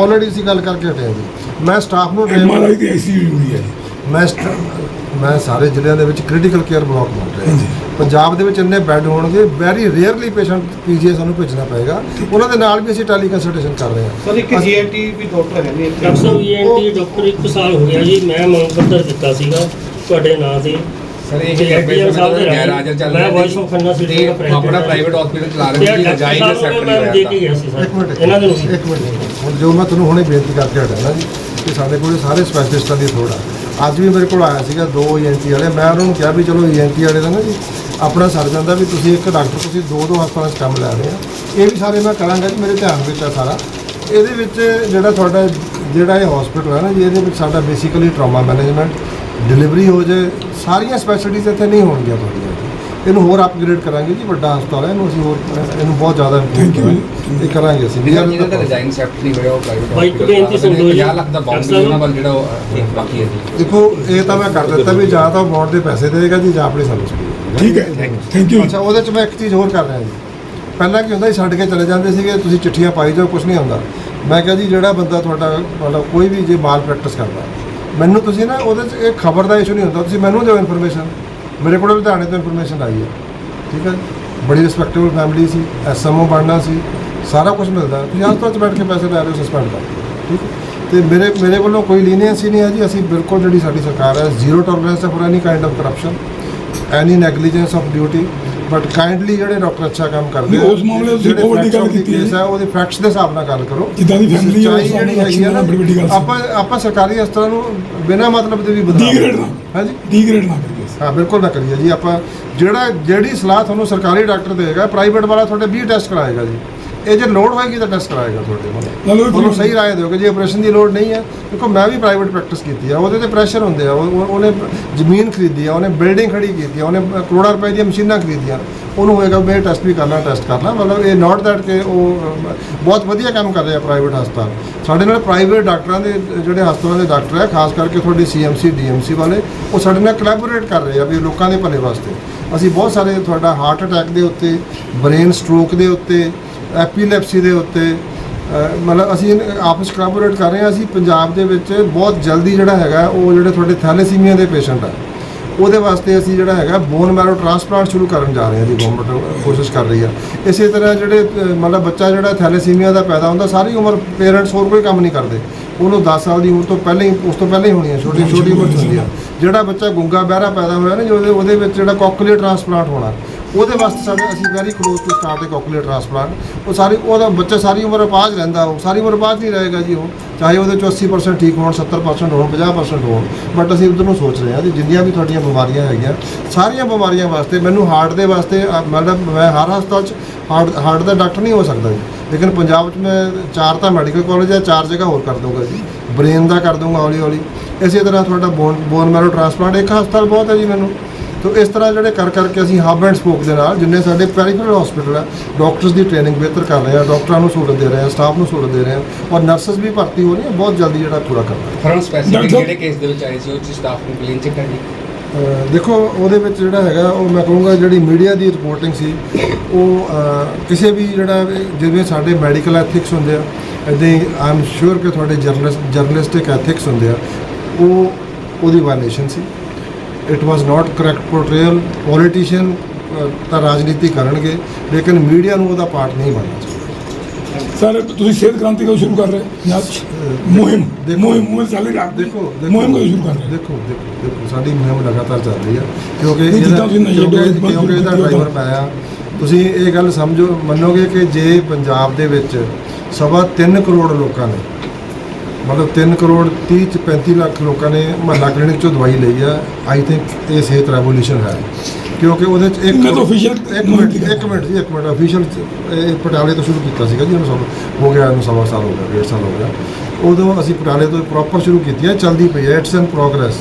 ਆਲਰੇਡੀ ਇਸੀ ਗੱਲ ਕਰਕੇ ਹਟਿਆ ਜੀ। ਮੈਂ ਸਟਾਫ ਨੂੰ train- ਐਮਆਰਆਈ ਤੇ ਆਈਸੀਯੂ ਜ਼ਰੂਰੀ ਹੈ ਮੈਂ ਸਟ- ਮੈਂ ਸਾਰੇ ਜ਼ਿਲ੍ਹਿਆਂ ਦੇ ਵਿੱਚ ਕ੍ਰਿਟੀਕਲ ਕੇਅਰ ਬਲਾਕ ਬਣ ਰਿਹਾ ਪੰਜਾਬ ਦੇ ਵਿੱਚ ਇੰਨੇ ਬੈੱਡ ਹੋਣਗੇ ਵੈਰੀ ਰੇਅਰਲੀ ਪੇਸ਼ੈਂਟ ਪੀਜੀਆਈ ਸਾਨੂੰ ਭੇਜਣਾ ਪਏਗਾ। ਉਹਨਾਂ ਦੇ ਨਾਲ ਵੀ ਅਸੀਂ ਟੈਲੀ ਕੰਸਲਟੇਸ਼ਨ ਕਰ ਰਹੇ ਹਾਂ। ਸਰ ਇੱਕ ਜੀਐਨਟੀ ਵੀ ਡਾਕਟਰ ਹੈ ਨਹੀਂ ਡਾਕਟਰ ਸਾਹਿਬ ਈਐਨਟੀ ਡਾਕਟਰ ਇੱਕ ਸਾਲ ਹੋ ਗਿਆ ਜੀ ਮੈਂ ਮੰਗ ਪੱਤਰ ਦਿੱਤਾ ਸੀਗਾ ਤੁਹਾਡੇ ਨਾਂ ਤੇ। ਸਰ ਇਹ ਤੇ FDM ਸਾਹਿਬ ਦੇ ਗੈਰ ਹਾਜ਼ਰ ਚੱਲ ਮੈਂ ਰਿਹਾ voice of Khanna city ਤੇ ਆਪਣਾ। ਪ੍ਰਾਈਵੇਟ ਹਸਪੀਟਲ ਚਲਾ ਤੇ ਰਹੇ ਸੀ ਨੂੰ ਸੈਕਟਰ ਮੈਂ ਦੇ ਕੇ ਗਿਆ ਸੀ ਇੱਕ ਸਰ ਮਿੰਟ ਇਹਨਾਂ ਦੇ ਨੂੰ ਵੀ ਇੱਕ ਮਿੰਟ। ਹੁਣ ਜੋ ਮੈਂ ਤੁਹਾਨੂੰ ਹੁਣੇ ਬੇਨਤੀ ਕਰਕੇ ਹਟਿਆ ਨਾ ਜੀ ਕਿ ਸਾਡੇ ਕੋਲ ਸਾਰੇ ਸਪੈਸ਼ਲਿਸਟਾਂ ਦੀ ਥੋੜਾ ਅੱਜ ਵੀ ਮੇਰੇ ਕੋਲ ਆਇਆ ਸੀਗਾ, ਦੋ ਈਐਨਟੀ ਵਾਲੇ। ਮੈਂ ਉਹਨਾਂ ਨੂੰ ਕਿਹਾ ਵੀ ਚਲੋ ਈਐਨਟੀ ਵਾਲੇ ਦਾ ਨਾ ਜੀ, ਆਪਣਾ ਸਰ ਜਾਂਦਾ ਵੀ ਤੁਸੀਂ ਇੱਕ ਡਾਕਟਰ ਤੁਸੀਂ ਦੋ ਦੋ ਹਸਪਤਾਲਾਂ 'ਚ ਕੰਮ ਲੈ ਰਹੇ ਆ। ਇਹ ਵੀ ਸਾਰੇ ਮੈਂ ਕਰਾਂਗਾ ਜੀ, ਮੇਰੇ ਧਿਆਨ ਵਿੱਚ ਆ ਸਾਰਾ। ਇਹਦੇ ਵਿੱਚ ਜਿਹੜਾ ਤੁਹਾਡਾ, ਜਿਹੜਾ ਇਹ ਹਸਪੀਟਲ ਹੈ ਨਾ ਜੀ, ਇਹਦੇ ਵਿੱਚ ਸਾਡਾ ਬੇਸਿਕਲੀ ਟਰਾਮਾ ਮੈਨੇਜਮੈਂਟ ਡਿਲੀਵਰੀ ਹੋ ਜੇ ਸਾਰੀਆਂ ਸਪੈਸ਼ਲਿਟੀਜ਼ ਇੱਥੇ ਨਹੀਂ ਹੋਣਗੀਆਂ ਤੁਹਾਡੀਆਂ। ਇਹਨੂੰ ਹੋਰ ਅਪਗ੍ਰੇਡ ਕਰਾਂਗੇ ਜੀ ਵੱਡਾ ਹਸਪਤਾਲ ਹੈ ਇਹਨੂੰ ਅਸੀਂ ਹੋਰ ਇਹਨੂੰ ਬਹੁਤ ਜ਼ਿਆਦਾ improve ਕਰਾਂਗੇ। ਇਹ ਕਰਾਂਗੇ ਅਸੀਂ। ਵੀ ਜਿਹਨਾਂ ਦਾ ਡਿਜ਼ਾਈਨ ਨਹੀਂ ਹੋਇਆ ਉਹ ਪ੍ਰਾਈਵੇਟ ਬਾਈ, ਇੱਕ ਬੇਨਤੀ ਸੁਣ ਲਓ ਜੀ। 50 ਲੱਖ ਦਾ ਬਾਉਂਡ ਉਹਨਾਂ ਵੱਲ ਜਿਹੜਾ ਉਹ, ਬਾਕੀ ਹੈ ਜੀ। ਦੇਖੋ ਇਹ ਤਾਂ ਮੈਂ ਕਰ ਦਿੱਤਾ ਵੀ ਜਾਂ ਤਾਂ ਬੌਂਡ ਦੇ ਪੈਸੇ ਦੇਗਾ ਜੀ ਜਾਂ ਆਪਣੀ ਸਰਵਿਸ ਠੀਕ ਹੈ। ਥੈਂਕ ਯੂ ਅੱਛਾ ਉਹਦੇ ਚ ਮੈਂ ਇੱਕ ਚੀਜ਼ ਹੋਰ ਕਰ ਰਿਹਾ ਜੀ। ਪਹਿਲਾਂ ਕੀ ਹੁੰਦਾ ਸੀ ਛੱਡ ਕੇ ਚਲੇ ਜਾਂਦੇ ਸੀਗੇ ਤੁਸੀਂ ਚਿੱਠੀਆਂ ਪਾਈ ਜਾਓ ਕੁਝ ਨਹੀਂ ਹੁੰਦਾ। ਮੈਂ ਕਿਹਾ ਜੀ ਜਿਹੜਾ ਬੰਦਾ ਤੁਹਾਡਾ ਮਤਲਬ ਕੋਈ ਵੀ ਜੇ ਮਾਲ ਪ੍ਰੈਕਟਿਸ ਕਰਦਾ ਮੈਨੂੰ ਤੁਸੀਂ ਨਾ ਉਹਦੇ ਚ ਇਹ ਖਬਰ ਦਾ ਇਸ਼ੂ ਨਹੀਂ ਹੁੰਦਾ ਤੁਸੀਂ ਮੈਨੂੰ ਦਿਓ ਇਨਫੋਰਮੇਸ਼ਨ ਮੇਰੇ ਕੋਲ ਲੁਧਿਆਣੇ ਤੋਂ ਇਨਫੋਰਮੇਸ਼ਨ ਆਈ ਹੈ। ਠੀਕ ਹੈ ਬੜੀ ਰਿਸਪੈਕਟੇਬਲ ਫੈਮਿਲੀ ਸੀ ਐਸਐਮਓ ਬਣਨਾ ਸੀ ਸਾਰਾ ਕੁਝ ਮਿਲਦਾ। ਤੁਸੀਂ ਹਸਪਤਾਲ 'ਚ ਬੈਠ ਕੇ ਪੈਸੇ ਲੈ ਰਹੇ ਹੋ ਸਸਪੈਂਡ ਕਰ ਠੀਕ? ਤੇ ਮੇਰੇ ਮੇਰੇ ਵੱਲੋਂ ਕੋਈ ਲੀਨੀਅੰਸੀ ਨਹੀਂ ਹੈ ਜੀ। ਅਸੀਂ ਬਿਲਕੁਲ ਜਿਹੜੀ ਸਾਡੀ ਸਰਕਾਰ ਹੈ ਜ਼ੀਰੋ ਟੋਲਰੈਂਸ ਹੈ for any kind of corruption any negligence of duty but kindly ਜਿਹੜੇ ਡਾਕਟਰ ਅੱਛਾ ਕੰਮ ਕਰਦੇ ਨਹੀਂ, ਉਸ ਮਾਮਲੇ 'ਚ ਤੁਸੀਂ ਜਿਹੜੇ ਬਹੁਤ ਵੱਡੀ facts ਗੱਲ ਕੀਤੀ ਹੈ। ਉਹਦੇ ਫੈਕਟਸ ਦੇ ਹਿਸਾਬ ਨਾਲ ਗੱਲ ਕਰੋ। ਜਿੱਦਾਂ ਦੀ ਸੱਚਾਈ ਜਿਹੜੀ ਹੈਗੀ ਹੈ ਨਾ ਬੜੀ ਵੱਡੀ ਗੱਲ ਸੀ। ਆਪਾਂ ਆਪਾਂ ਸਰਕਾਰੀ ਹਸਪਤਾਲਾਂ ਨੂੰ ਬਿਨਾਂ ਮਤਲਬ ਦੇ ਵੀ ਡੀਗ੍ਰੇਡ ਨਾ ਹਾਂਜੀ। ਡੀਗ੍ਰੇਡ ਨਾ ਕਰੀਏ ਹਾਂ, ਬਿਲਕੁਲ ਨਾ ਕਰੀਏ ਜੀ, ਆਪਾਂ ਜਿਹੜਾ ਜਿਹੜੀ ਸਲਾਹ ਤੁਹਾਨੂੰ ਸਰਕਾਰੀ ਡਾਕਟਰ ਦੇਗਾ ਪ੍ਰਾਈਵੇਟ ਵਾਲਾ ਤੁਹਾਡੇ 20 ਟੈਸਟ ਕਰਾਏਗਾ ਜੀ। ਇਹ ਜੇ ਲੋਡ ਹੋਏਗੀ ਤਾਂ ਟੈਸਟ ਕਰਾਏਗਾ ਤੁਹਾਡੇ ਕੋਲ। ਤੁਹਾਨੂੰ ਸਹੀ ਰਾਏ ਦਿਓਗੇ ਜੇ ਆਪਰੇਸ਼ਨ ਦੀ ਲੋੜ ਨਹੀਂ ਹੈ ਦੇਖੋ ਮੈਂ ਵੀ ਪ੍ਰਾਈਵੇਟ ਪ੍ਰੈਕਟਿਸ ਕੀਤੀ ਆ ਉਹਦੇ ਤੇ ਪ੍ਰੈਸ਼ਰ ਹੁੰਦੇ ਆ ਉਹ- ਉਹ- ਉਹਨੇ ਜ਼ਮੀਨ ਖਰੀਦੀ ਆ ਉਹਨੇ ਬਿਲਡਿੰਗ ਖੜੀ ਕੀਤੀ ਆ ਉਹਨੇ ਕਰੋੜਾਂ ਰੁਪਏ ਦੀਆਂ ਮਸ਼ੀਨਾਂ ਖਰੀਦੀਆਂ ਉਹਨੂੰ ਹੋਏਗਾ ਮੈਂ ਟੈਸਟ ਵੀ ਕਰਨਾ ਟੈਸਟ ਕਰਨਾ ਮਤਲਬ ਇਹ ਨਾਟ ਦੈਟ ਕਿ ਉਹ ਬਹੁਤ ਵਧੀਆ ਕੰਮ ਕਰ ਰਿਹਾ ਪ੍ਰਾਈਵੇਟ ਹਸਪਤਾਲ। ਸਾਡੇ ਨਾਲ ਪ੍ਰਾਈਵੇਟ ਡਾਕਟਰਾਂ ਦੇ ਜਿਹੜੇ ਹਸਪਤਾਲਾਂ ਦੇ ਡਾਕਟਰ ਹੈ ਖਾਸ ਕਰਕੇ ਤੁਹਾਡੀ ਸੀਐਮਸੀ ਡੀਐਮਸੀ ਵਾਲੇ ਉਹ ਸਾਡੇ ਨਾਲ ਕੋਲੈਬੋਰੇਟ ਕਰ ਰਹੇ ਆ ਵੀ ਲੋਕਾਂ ਦੇ ਭਲੇ ਵਾਸਤੇ। ਅਸੀਂ ਬਹੁਤ ਸਾਰੇ ਤੁਹਾਡਾ ਹਾਰਟ ਅਟੈਕ ਦੇ ਉੱਤੇ ਬ੍ਰੇਨ ਸਟ੍ਰੋਕ ਦੇ ਉੱਤੇ ਐਪੀਲੈਪਸੀ ਦੇ ਉੱਤੇ ਮਤਲਬ ਅਸੀਂ ਆਪਸ ਕੋਲੈਬੋਰੇਟ ਕਰ ਰਹੇ ਹਾਂ, ਅਸੀਂ ਪੰਜਾਬ ਦੇ ਵਿੱਚ ਬਹੁਤ ਜਲਦੀ ਜਿਹੜਾ ਹੈਗਾ, ਉਹ ਜਿਹੜੇ ਤੁਹਾਡੇ ਥੈਲੇਸੀਮੀਆ ਦੇ ਪੇਸ਼ੈਂਟ ਆ, ਉਹਦੇ ਵਾਸਤੇ ਅਸੀਂ ਜਿਹੜਾ ਹੈਗਾ ਬੋਨ ਮੈਰੋ ਟ੍ਰਾਂਸਪਲਾਂਟ ਸ਼ੁਰੂ ਕਰਨ ਜਾ ਰਹੇ ਹਾਂ ਜੀ ਗਵਰਨਮੈਂਟ ਕੋਸ਼ਿਸ਼ ਕਰ ਰਹੀ ਆ। ਇਸੇ ਤਰ੍ਹਾਂ ਜਿਹੜੇ ਮਤਲਬ ਬੱਚਾ ਜਿਹੜਾ ਥੈਲੇਸੀਮੀਆ ਦਾ ਪੈਦਾ ਹੁੰਦਾ, ਸਾਰੀ ਉਮਰ ਪੇਰੈਂਟਸ ਹੋਰ ਕੋਈ ਕੰਮ ਨਹੀਂ ਕਰਦੇ। ਉਹਨੂੰ 10 ਸਾਲ ਦੀ ਉਮਰ ਤੋਂ ਪਹਿਲਾਂ ਹੀ, ਉਸ ਤੋਂ ਪਹਿਲਾਂ ਹੀ ਹੋਣੀ ਹੈ ਛੋਟੀ ਛੋਟੀ ਉਮਰ 'ਚ ਹੁੰਦੀ ਆ। ਜਿਹੜਾ ਬੱਚਾ ਗੁੰਗਾ ਬਹਿਰਾ ਪੈਦਾ ਹੋਇਆ ਨਾ ਜਿਹਦੇ ਉਹਦੇ ਵਿੱਚ ਜਿਹੜਾ ਕੋਕਲੀਅਰ ਟ੍ਰਾਂਸਪਲਾਂਟ ਹੋਣਾ ਉਹਦੇ ਵਾਸਤੇ ਸਾਡੇ ਅਸੀਂ ਵੈਰੀ ਕਲੋਜ਼ ਟੂ ਸਟਾਰਟ ਦੇ ਕੋਕਲੀਅਰ ਟ੍ਰਾਂਸਪਲਾਂਟ ਉਹ ਸਾਰੀ ਉਹਦਾ ਬੱਚਾ ਸਾਰੀ ਉਮਰ ਅਪਾਹਜ ਰਹਿੰਦਾ, ਉਹ ਸਾਰੀ ਉਮਰ ਅਪਾਹਜ ਨਹੀਂ ਰਹੇਗਾ ਜੀ ਉਹ। ਚਾਹੇ ਉਹਦੇ ਚੋਂ 80% ਠੀਕ ਹੋਣ 70% ਹੋਣ 50% ਹੋਣ ਬਟ ਅਸੀਂ ਉਧਰ ਨੂੰ ਸੋਚ ਰਹੇ ਹਾਂ ਕਿ ਜਿੰਨੀਆਂ ਵੀ ਤੁਹਾਡੀਆਂ ਬਿਮਾਰੀਆਂ ਹੈਗੀਆਂ, ਸਾਰੀਆਂ ਬਿਮਾਰੀਆਂ ਵਾਸਤੇ ਮੈਨੂੰ ਹਾਰਟ ਦੇ ਵਾਸਤੇ ਮਤਲਬ ਮੈਂ ਹਰ ਹਸਪਤਾਲ 'ਚ ਹਾਰਟ ਹਾਰਟ ਦਾ ਡਾਕਟਰ ਨਹੀਂ ਹੋ ਸਕਦਾ ਜੀ। ਲੇਕਿਨ ਪੰਜਾਬ 'ਚ ਮੈਂ ਚਾਰ ਤਾਂ ਮੈਡੀਕਲ ਕਾਲਜ ਹੈ ਚਾਰ ਜਗ੍ਹਾ ਹੋਰ ਕਰ ਦੂੰਗਾ ਜੀ। ਬ੍ਰੇਨ ਦਾ ਕਰ ਦੂੰਗਾ ਹੌਲੀ ਹੌਲੀ ਇਸੇ ਤਰ੍ਹਾਂ ਤੁਹਾਡਾ ਬੋਨ ਬੋਨ ਮੈਰੋ ਟ੍ਰਾਂਸਪਲਾਂਟ ਇੱਕ ਹਸਪਤਾਲ ਬਹੁਤ ਹੈ ਜੀ ਮੈਨੂੰ। ਤੋ ਇਸ ਤਰ੍ਹਾਂ ਜਿਹੜੇ ਕਰ ਕਰਕੇ ਅਸੀਂ ਹੱਬ ਐਂਡ ਸਪੋਕ ਦੇ ਨਾਲ ਜਿੰਨੇ ਸਾਡੇ ਪੈਰੀਫਰਲ ਹਸਪੀਟਲ ਹੈ ਡਾਕਟਰਸ ਦੀ ਟ੍ਰੇਨਿੰਗ ਬਿਹਤਰ ਕਰ ਰਹੇ ਹਾਂ ਡਾਕਟਰਾਂ ਨੂੰ ਸਹੂਲਤ ਦੇ ਰਹੇ ਹਾਂ ਸਟਾਫ ਨੂੰ ਸਹੂਲਤ ਦੇ ਰਹੇ ਹਾਂ ਔਰ ਨਰਸਸ ਵੀ ਭਰਤੀ ਹੋ ਰਹੀਆਂ ਬਹੁਤ ਜਲਦੀ ਜਿਹੜਾ ਪੂਰਾ ਕਰਨਾ ਫਰਮ ਸਪੈਸੀਫਿਕ ਜਿਹੜੇ ਕੇਸ ਦੇ ਵਿੱਚ ਆਏ ਸੀ ਉਹ ਚ ਸਟਾਫ ਨੂੰ ਕਲੀਨ ਚੈੱਕ ਕਰੀ ਅਹ ਦੇਖੋ ਉਹਦੇ ਵਿੱਚ ਜਿਹੜਾ ਹੈਗਾ ਉਹ ਮੈਂ ਕਹੂੰਗਾ ਜਿਹੜੀ ਮੀਡੀਆ ਦੀ ਰਿਪੋਰਟਿੰਗ ਸੀ ਉਹ ਕਿਸੇ ਵੀ ਜਿਹੜਾ ਜਿਵੇਂ ਸਾਡੇ ਮੈਡੀਕਲ ਐਥਿਕਸ ਹੁੰਦੇ ਆ ਇੱਦਾਂ ਹੀ ਆਈ ਐਮ ਸ਼ੋਰ ਕਿ ਤੁਹਾਡੇ ਜਰਨਲਿਸਟ ਜਰਨਲਿਸਟਿਕ ਐਥਿਕਸ ਹੁੰਦੇ ਆ ਉਹ ਉਹਦੀ violation C. It was not correct portrayal politician ਤਾਂ ਰਾਜਨੀਤੀ ਕਰਨਗੇ ਲੇਕਿਨ ਮੀਡੀਆ ਨੂੰ ਉਹਦਾ ਪਾਰਟ ਨਹੀਂ ਬਣਨਾ ਚਾਹੀਦਾ। ਸਰ ਤੁਸੀਂ ਸਿਹਤ ਕ੍ਰਾਂਤੀ ਕਦੋਂ ਸ਼ੁਰੂ ਕਰ ਰਹੇ? ਮੁਹਿੰਮ? ਮੁਹਿੰਮ ਮੁਹਿੰਮ ਚੱਲ ਰਹੀ ਹੈ ਦੇਖੋ ਮੁਹਿੰਮ ਕਦੋਂ ਸ਼ੁਰੂ ਕਰ ਰਹੇ? ਦੇਖੋ ਦੇਖੋ ਸਾਡੀ ਮੁਹਿੰਮ ਲਗਾਤਾਰ ਚੱਲ ਰਹੀ ਹੈ ਕਿਉਂਕਿ ਕਿਉਂਕਿ ਇਹਦਾ ਡਰਾਈਵਰ ਮੈਂ ਆ। ਤੁਸੀਂ ਇਹ ਗੱਲ ਸਮਝੋ ਮੰਨੋਗੇ ਕਿ ਜੇ ਪੰਜਾਬ ਦੇ ਵਿੱਚ ਸਵਾ 3 ਕਰੋੜ ਲੋਕਾਂ ਨੇ ਮਤਲਬ 3 ਕਰੋੜ 30 ਚ 35 ਲੱਖ ਲੋਕਾਂ ਨੇ ਮਹੱਲਾ ਕਲੀਨਿਕ ਚੋਂ ਦਵਾਈ ਲਈ ਆ। ਆਈ ਥਿੰਕ ਇਹ ਸਿਹਤ ਰੈਵੋਲੂਸ਼ਨ ਹੈ। ਕਿਉਂਕਿ ਉਹਦੇ ਚ ਇੱਕ ਮੈਂ ਤਾਂ official ਇੱਕ ਮਿੰਟ ਇੱਕ ਮਿੰਟ ਜੀ ਇੱਕ ਮਿੰਟ। ਅਫੀਸ਼ੀਅਲ ਇਹ ਪਟਿਆਲੇ ਤੋਂ ਸ਼ੁਰੂ ਕੀਤਾ ਸੀਗਾ ਜੀ ਉਹਨੂੰ ਸਭ ਹੋ ਗਿਆ ਇਹਨੂੰ ਸਵਾ ਸਾਲ ਹੋ ਗਿਆ ਡੇਢ ਸਾਲ ਹੋ ਗਿਆ। ਉਦੋਂ ਅਸੀਂ ਪਟਿਆਲੇ ਤੋਂ ਪ੍ਰੋਪਰ ਸ਼ੁਰੂ ਕੀਤੀ ਹੈ ਚੱਲਦੀ ਪਈ ਹੈ ਇਟਸ ਇਨ ਪ੍ਰੋਗਰੈਸ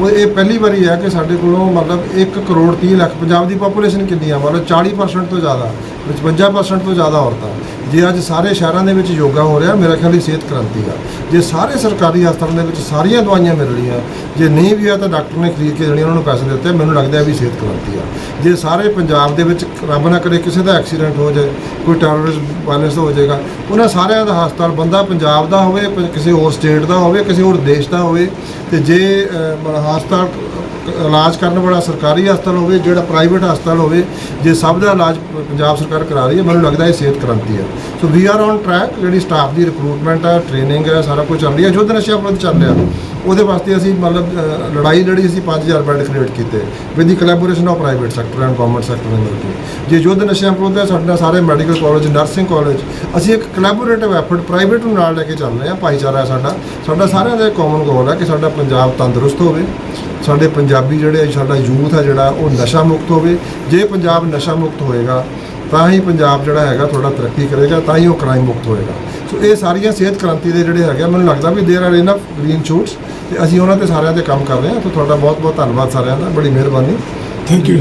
ਉਹ ਇਹ ਪਹਿਲੀ ਵਾਰੀ ਹੈ ਕਿ ਸਾਡੇ ਕੋਲੋਂ ਮਤਲਬ 1 ਕਰੋੜ 30 ਲੱਖ ਪੰਜਾਬ ਦੀ ਪੋਪੂਲੇਸ਼ਨ ਕਿੰਨੀ ਆ? ਮਤਲਬ 40% ਤੋਂ ਜ਼ਿਆਦਾ। 55% ਤੋਂ ਜ਼ਿਆਦਾ ਔਰਤਾਂ। ਜੇ ਅੱਜ ਸਾਰੇ ਸ਼ਹਿਰਾਂ ਦੇ ਵਿੱਚ ਯੋਗਾ ਹੋ ਰਿਹਾ, ਮੇਰਾ ਖਿਆਲ ਇਹ ਸਿਹਤ ਕ੍ਰਾਂਤੀ ਆ। ਜੇ ਸਾਰੇ ਸਰਕਾਰੀ ਹਸਪਤਾਲਾਂ ਦੇ ਵਿੱਚ ਸਾਰੀਆਂ ਦਵਾਈਆਂ ਮਿਲ ਰਹੀਆਂ, ਜੇ ਨਹੀਂ ਵੀ ਆ ਤਾਂ ਡਾਕਟਰ ਨੇ ਖਰੀਦ ਕੇ ਦੇਣੀਆਂ, ਉਹਨਾਂ ਨੂੰ ਪੈਸੇ ਦਿੱਤੇ, ਮੈਨੂੰ ਲੱਗਦਾ ਵੀ ਸਿਹਤ ਕ੍ਰਾਂਤੀ ਆ। ਜੇ ਸਾਰੇ ਪੰਜਾਬ ਦੇ ਵਿੱਚ ਰੱਬ ਨਾ ਕਰੇ ਕਿਸੇ ਦਾ ਐਕਸੀਡੈਂਟ ਹੋ ਜਾਏ, ਕੋਈ ਟੈਰਰਿਸਟ ਵਾਇਲੈਂਸ ਹੋ ਜਾਏਗਾ, ਉਹਨਾਂ ਸਾਰਿਆਂ ਦਾ ਹਸਪਤਾਲ, ਬੰਦਾ ਪੰਜਾਬ ਦਾ ਹੋਵੇ, ਕਿਸੇ ਹੋਰ ਸਟੇਟ ਦਾ ਹੋਵੇ, ਕਿਸੇ ਹੋਰ ਦੇਸ਼ ਦਾ ਹੋਵੇ, ਤੇ ਜੇ ਹਸਪਤਾਲ ਇਲਾਜ ਕਰਨ ਵਾਲਾ ਸਰਕਾਰੀ ਹਸਪਤਾਲ ਹੋਵੇ, ਜਿਹੜਾ ਪ੍ਰਾਈਵੇਟ ਹਸਪਤਾਲ ਹੋਵੇ, ਜੇ ਸਭ ਦਾ ਇਲਾਜ ਪੰਜਾਬ ਸਰਕਾਰ ਕਰਾ ਰਹੀ ਹੈ, ਮੈਨੂੰ ਲੱਗਦਾ ਇਹ ਸਿਹਤ ਕ੍ਰਾਂਤੀ ਹੈ। So we are on track ਜਿਹੜੀ ਸਟਾਫ ਦੀ ਰਿਕਰੂਟਮੈਂਟ ਹੈ ਟ੍ਰੇਨਿੰਗ ਹੈ ਸਾਰਾ ਕੁਝ ਚੱਲ ਰਹੀ। ਹੈ ਯੁੱਧ ਨਸ਼ਿਆਂ ਵਿਰੁੱਧ ਚੱਲ ਰਿਹਾ, ਉਹਦੇ ਵਾਸਤੇ ਅਸੀਂ ਮਤਲਬ ਲੜਾਈ ਲੜੀ ਅਸੀਂ 5000 ਬੈਡ ਕ੍ਰੀਏਟ ਕੀਤੇ। With the collaboration of private sector and government sector ਦੇ ਮਿਲ ਕੇ ਜੇ ਯੁੱਧ ਨਸ਼ਿਆਂ ਵਿਰੁੱਧ ਹੈ ਸਾਡੇ ਨਾਲ ਸਾਰੇ ਮੈਡੀਕਲ ਕਾਲਜ ਨਰਸਿੰਗ ਕਾਲਜ ਅਸੀਂ ਇੱਕ ਕੋਲੈਬੋਰੇਟਿਵ ਐਫਰਟ ਪ੍ਰਾਈਵੇਟ ਨੂੰ ਨਾਲ ਲੈ ਕੇ ਚੱਲ ਰਹੇ ਹਾਂ, ਭਾਈਚਾਰਾ ਸਾਡਾ। ਸਾਡਾ ਸਾਰਿਆਂ ਦਾ ਕਾਮਨ ਗੋਲ ਹੈ ਕਿ ਸਾਡਾ ਪੰਜਾਬ ਤੰਦਰੁਸਤ ਹੋਵੇ। ਸਾਡੇ ਪੰਜਾਬੀ ਜਿਹੜੇ ਆ, ਸਾਡਾ ਯੂਥ ਹੈ ਜਿਹੜਾ ਉਹ ਨਸ਼ਾ ਮੁਕਤ ਹੋਵੇ। ਜੇ ਪੰਜਾਬ ਨਸ਼ਾ ਮੁਕਤ ਹੋਏਗਾ ਤਾਂ ਹੀ ਪੰਜਾਬ ਜਿਹੜਾ ਹੈਗਾ ਥੋੜਾ ਤਰੱਕੀ ਕਰੇਗਾ ਤਾਂ ਹੀ ਉਹ ਕ੍ਰਾਈਮ ਮੁਕਤ ਹੋਏਗਾ। ਸੋ ਇਹ ਸਾਰੀਆਂ ਸਿਹਤ ਕ੍ਰਾਂਤੀ ਦੇ ਜਿਹੜੇ ਹੈਗੇ ਆ, ਮੈਨੂੰ ਲੱਗਦਾ ਵੀ ਦੇਰ ਆਰ ਇਨਫ ਗ੍ਰੀਨ ਸ਼ੂਟਸ ਤੇ ਅਸੀਂ ਉਹਨਾਂ ਤੇ ਸਾਰਿਆਂ ਤੇ ਕੰਮ ਕਰ ਰਹੇ ਹਾਂ। ਤਾਂ ਤੁਹਾਡਾ ਬਹੁਤ ਬਹੁਤ ਧੰਨਵਾਦ ਸਾਰਿਆਂ ਦਾ। ਬੜੀ ਮਿਹਰਬਾਨੀ। Thank you